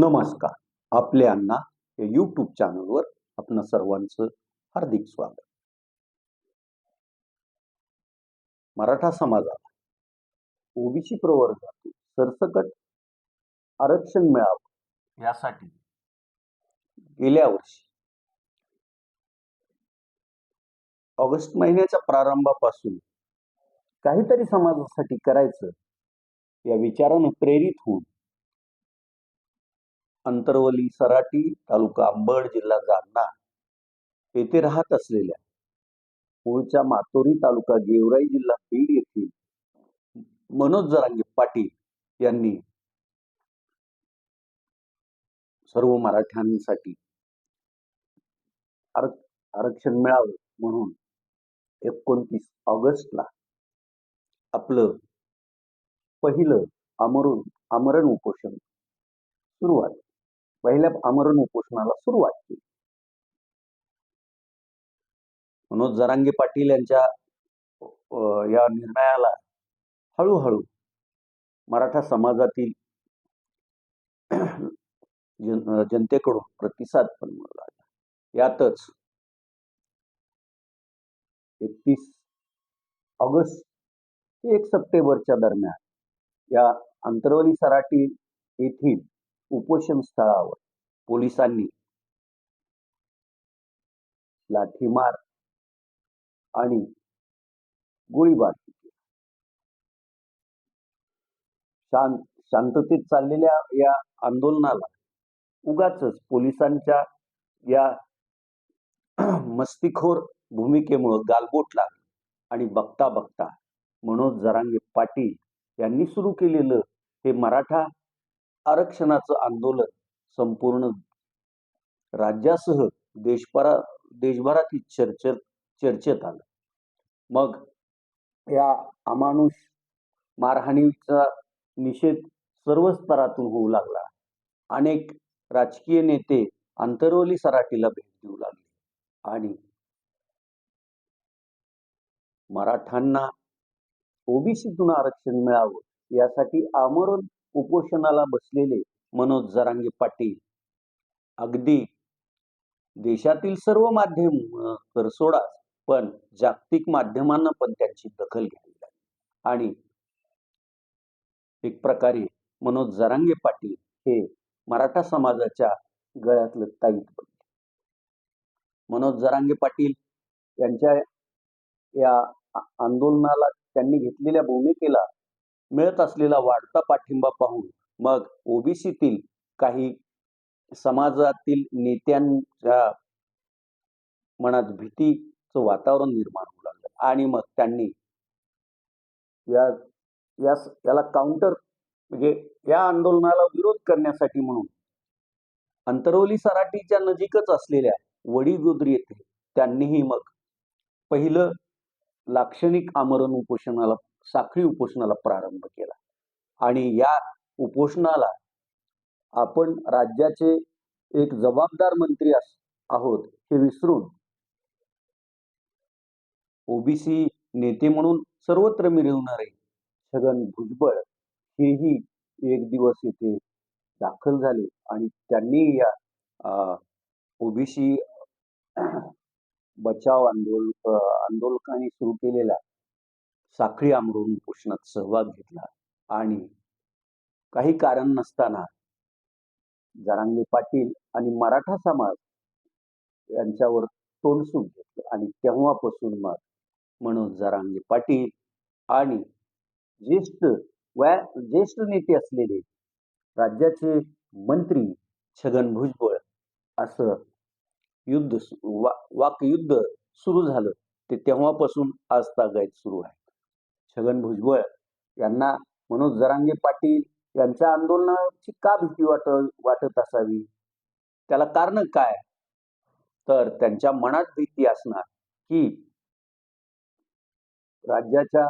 नमस्कार. आपले अण्णा या यूट्यूब चॅनलवर आपण सर्वांचं हार्दिक स्वागत. मराठा समाजाला ओबीसी प्रवर्गातून सरसकट आरक्षण मिळावं यासाठी गेल्या वर्षी ऑगस्ट महिन्याच्या प्रारंभापासून काहीतरी समाजासाठी करायचं या विचारानं प्रेरित होऊन अंतरवली सराटी तालुका अंबड जिल्हा जालना येथे राहत असलेल्या मूळच्या मातोरी तालुका गेवराई जिल्हा बीड येथील मनोज जरांगे पाटील यांनी सर्व मराठ्यांसाठी आर आरक्षण मिळावं म्हणून एकोणतीस ऑगस्टला आपलं पहिलं आमरण आमरण उपोषण सुरुवात पहिल्या आमरण उपोषणाला सुरुवात केली. मनोज जरांगे पाटील यांच्या या निर्णयाला हळूहळू मराठा समाजातील जन- जनतेकडून प्रतिसाद पण मिळू लागला यातच एकतीस ऑगस्ट ते एक सप्टेंबरच्या दरम्यान या अंतरवली सराटी येथील उपोषण स्थळावर पोलिसांनी लाठीमार आणि गोळीबार शांत शांततेत चाललेल्या या आंदोलनाला उगाच पोलिसांच्या या मस्तीखोर भूमिकेमुळं गालबोट लागली आणि बघता बघता मनोज जरांगे पाटील यांनी सुरू केलेलं हे मराठा आरक्षणाचं आंदोलन संपूर्ण राज्यासह देशभरा देशभरातील चर्चेत चर्चेत आलं. मग या अमानुष मारहाणीचा निषेध सर्व स्तरातून होऊ लागला. अनेक राजकीय नेते आंतरवली सराटीला भेट देऊ लागले आणि मराठ्यांना ओबीसीतून आरक्षण मिळावं यासाठी आमरण उपोषणाला बसलेले मनोज जरांगे पाटील. अगदी देशातील सर्व माध्यम करसोडाच तर सोडाच पण जागतिक माध्यमांना पण त्यांची दखल घ्यावी लागली. आणि एक प्रकारे मनोज जरांगे पाटील हे मराठा समाजाच्या गळ्यातलं ताईत बनले. मनोज जरांगे पाटील यांच्या या आंदोलनाला त्यांनी घेतलेल्या भूमिकेला मिळत असलेला वाढता पाठिंबा पाहून मग ओबीसीतील काही समाजातील नेत्यांच्या मनात भीतीचं वातावरण निर्माण होऊ लागलं. आणि मग त्यांनी या या याला काउंटर म्हणजे या आंदोलनाला विरोध करण्यासाठी म्हणून अंतरवली सराटीच्या नजीकच असलेल्या वडीगुद्री येथे त्यांनीही मग पहिलं लाक्षणिक आमरण उपोषणाला साखळी उपोषणाला प्रारंभ केला. आणि या उपोषणाला आपण राज्याचे एक जबाबदार मंत्री अस आहोत हे विसरून ओबीसी नेते म्हणून सर्वत्र मिरवणारे छगन भुजबळ हेही एक दिवस येथे दाखल झाले आणि त्यांनी या ओबीसी बचाव आंदोलक आंदोलकांनी सुरू केलेल्या साखळी आमरून उपोषणात सहभाग घेतला आणि काही कारण नसताना जरांगे पाटील आणि मराठा समाज यांच्यावर तोंडसून घेतलं आणि तेव्हापासून मग मनोज जरांगे पाटील आणि ज्येष्ठ वया ज्येष्ठ नेते असलेले राज्याचे मंत्री छगन भुजबळ असं युद्ध सु- वा वाकयुद्ध सुरू झालं. ते तेव्हापासून आज तागायत सुरू आहे. छगन भुजबळ यांना मनोज जरांगे पाटील यांच्या आंदोलनाची का भीती वाट वाटत असावी? त्याला कारण काय? तर त्यांच्या मनात भीती असणार की राज्याच्या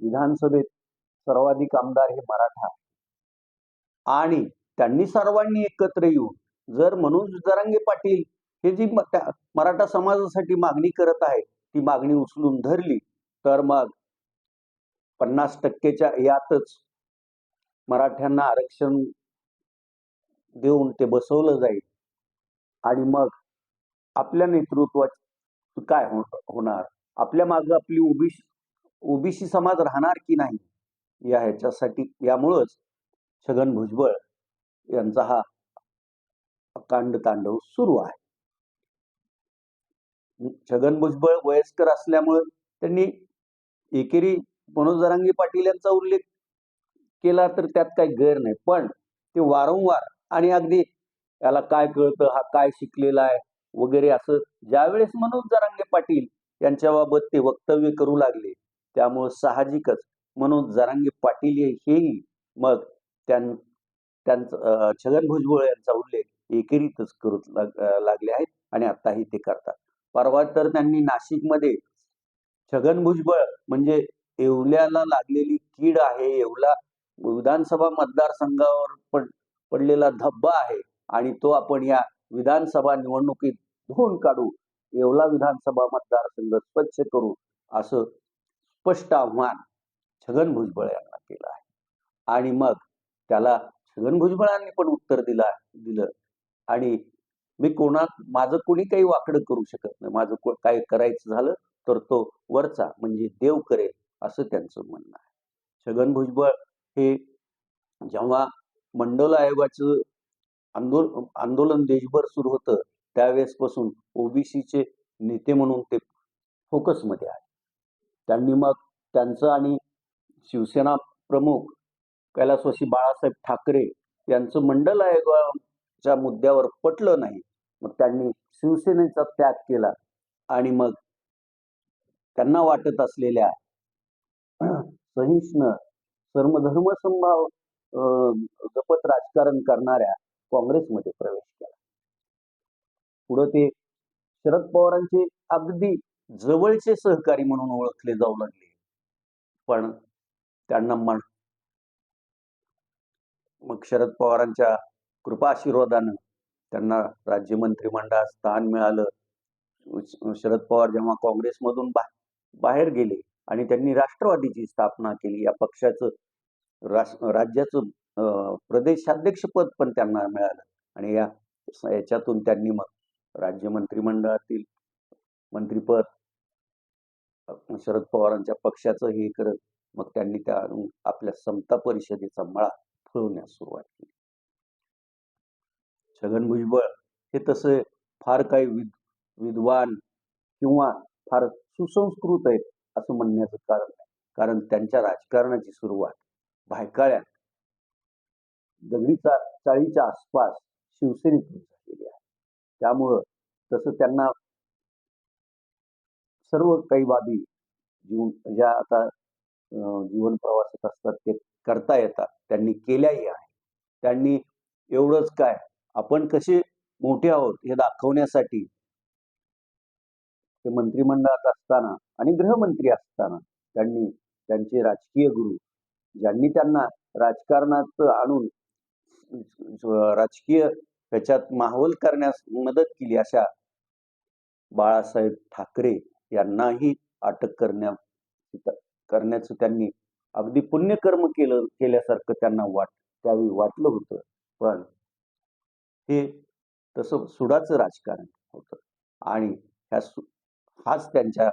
विधानसभेत सर्वाधिक आमदार हे मराठा. आणि त्यांनी सर्वांनी एकत्र येऊन जर मनोज जरांगे पाटील हे जी मराठा समाजासाठी मागणी करत आहे ती मागणी उचलून धरली तर मग पन्नास टक्केच्या यातच मराठ्यांना आरक्षण देऊन ते बसवलं जाईल. आणि मग आपल्या नेतृत्वात काय हो-, होणार? आपल्या मागं आपली ओबीसी ओबीसी समाज राहणार की नाही? या ह्याच्यासाठी यामुळंच छगन भुजबळ यांचा हा अकांड तांडव सुरू आहे. छगन भुजबळ वयस्कर असल्यामुळे त्यांनी एकेरी मनोज जरांगे पाटील यांचा उल्लेख केला तर त्यात काही गैर नाही. पण ते वारंवार आणि अगदी याला काय कळतं हा काय शिकलेला आहे वगैरे असं ज्यावेळेस मनोज जरांगे पाटील यांच्याबाबत ते वक्तव्य करू लागले त्यामुळं साहजिकच मनोज जरांगे पाटील हे- हेही मग त्यां त्यांचं छगन भुजबळ यांचा उल्लेख एकेरीतच करू लाग- लागले आहेत आणि आताही ते करतात. परवा तर त्यांनी नाशिकमध्ये छगन भुजबळ म्हणजे येवल्याला लागलेली कीड आहे येवला विधानसभा मतदारसंघावर पड पडलेला धब्बा आहे आणि तो आपण या विधानसभा निवडणुकीत धुवून काढू येवला विधानसभा मतदारसंघ स्वच्छ करू असं स्पष्ट आव्हान छगन भुजबळ यांना केलं आहे. आणि मग त्याला छगन भुजबळांनी पण उत्तर दिला दिलं. आणि मी कोणा माझं कोणी काही वाकडं करू शकत नाही. माझं काय करायचं झालं तर तो वरचा म्हणजे देव करेल असं त्यांचं म्हणणं आहे. छगन भुजबळ हे जेव्हा मंडल आयोगाचं आंदोलन आंदोलन देशभर सुरू होतं त्यावेळेसपासून ओबीसीचे नेते म्हणून ते फोकसमध्ये आहे त्यांनी मग त्यांचं आणि शिवसेना प्रमुख कैलासवासी बाळासाहेब ठाकरे यांचं मंडल आयोगाच्या मुद्द्यावर पटलं नाही. मग त्यांनी शिवसेनेचा त्याग केला आणि मग त्यांना वाटत असलेल्या सहिष्ण सर्वधर्म संभाव अं, जपत राजकारण करणाऱ्या काँग्रेसमध्ये प्रवेश केला. पुढे ते शरद पवारांचे अगदी जवळचे सहकारी म्हणून ओळखले जाऊ लागले. पण त्यांना मन मग शरद पवारांच्या कृपा आशीर्वादानं त्यांना राज्य मंत्रिमंडळात स्थान मिळालं. शरद पवार जेव्हा काँग्रेसमधून बा बाहेर गेले आणि त्यांनी राष्ट्रवादीची स्थापना केली. या पक्षाचं राज्याचं अं, प्रदेशाध्यक्षपद पण त्यांना मिळालं. आणि या याच्यातून त्यांनी मग राज्य मंत्रिमंडळातील मंत्रिपद शरद पवारांच्या पक्षाचं हे करत मग त्यांनी त्या आपल्या समता परिषदेचा मळा फळवण्यास सुरुवात केली. छगन भुजबळ हे तसे फार काही विद्वान किंवा फार सुसंस्कृत आहेत. असं म्हणण्याचं कारण नाही. कारण त्यांच्या राजकारणाची सुरुवात भायकाळ्यात दगडीचा चाळीच्या आसपास शिवसेनेतून झालेली आहे. त्यामुळं तसं त्यांना सर्व काही बाबी जीवन ज्या आता जीवन प्रवासात असतात ते करता येतात. त्यांनी केल्याही आहे. त्यांनी एवढंच काय आपण कसे मोठे आहोत हे दाखवण्यासाठी ते मंत्रिमंडळात असताना आणि गृहमंत्री असताना त्यांनी त्यांचे राजकीय गुरु ज्यांनी त्यांना राजकारणात आणून राजकीय ह्याच्यात माहोल करण्यास मदत केली अशा बाळासाहेब ठाकरे यांनाही अटक करण्या करण्याचं त्यांनी अगदी पुण्यकर्म केलं केल्यासारखं त्यांना वाट त्यावेळी वाटलं होतं. पण हे तसं सुडाचं राजकारण होतं. आणि ह्या सु हाच त्यांच्या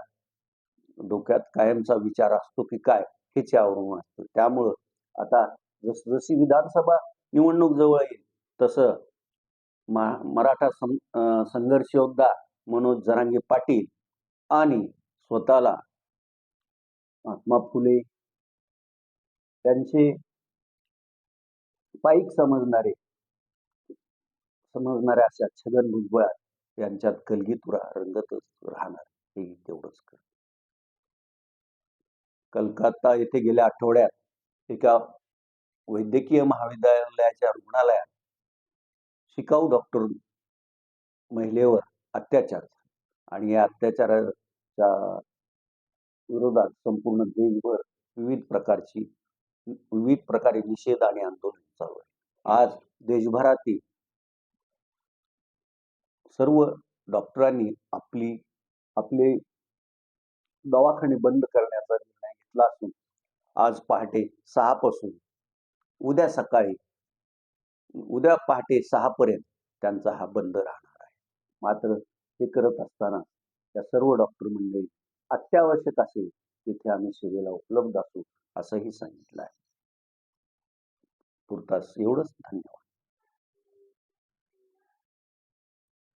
डोक्यात कायमचा विचार असतो की काय हेच आवरून असतं त्यामुळं आता जस जशी विधानसभा निवडणूक जवळ येईल तसं मराठा सं संघर्ष योद्धा मनोज जरांगे पाटील आणि स्वतःला महात्मा फुले त्यांचे पाईक समजणारे समजणाऱ्या अशा छगन भुजबळ यांच्यात कलगीतुरा रंगतच राहणार हे तेवढंच कर कलकत्ता येथे गेल्या आठवड्यात एका वैद्यकीय महाविद्यालयाच्या रुग्णालयात शिकाऊ डॉक्टर महिलेवर अत्याचार झाला. आणि या अत्याचाराच्या विरोधात संपूर्ण देशभर विविध प्रकारची विविध प्रकारे निषेध आणि आंदोलन चालू आहे. आज देशभरातील सर्व डॉक्टरांनी आपली आपले दवाखाने बंद करण्याचा घेतला असून आज पहाटे सहापासून उद्या सकाळी उद्या पहाटे सहापर्यंत त्यांचा हा बंद राहणार आहे. मात्र हे करत असताना त्या सर्व डॉक्टर मंडळी अत्यावश्यक असेल तिथे आम्ही सेवेला उपलब्ध असू असंही सांगितलं आहे. तुर्तास एवढंच. धन्यवाद.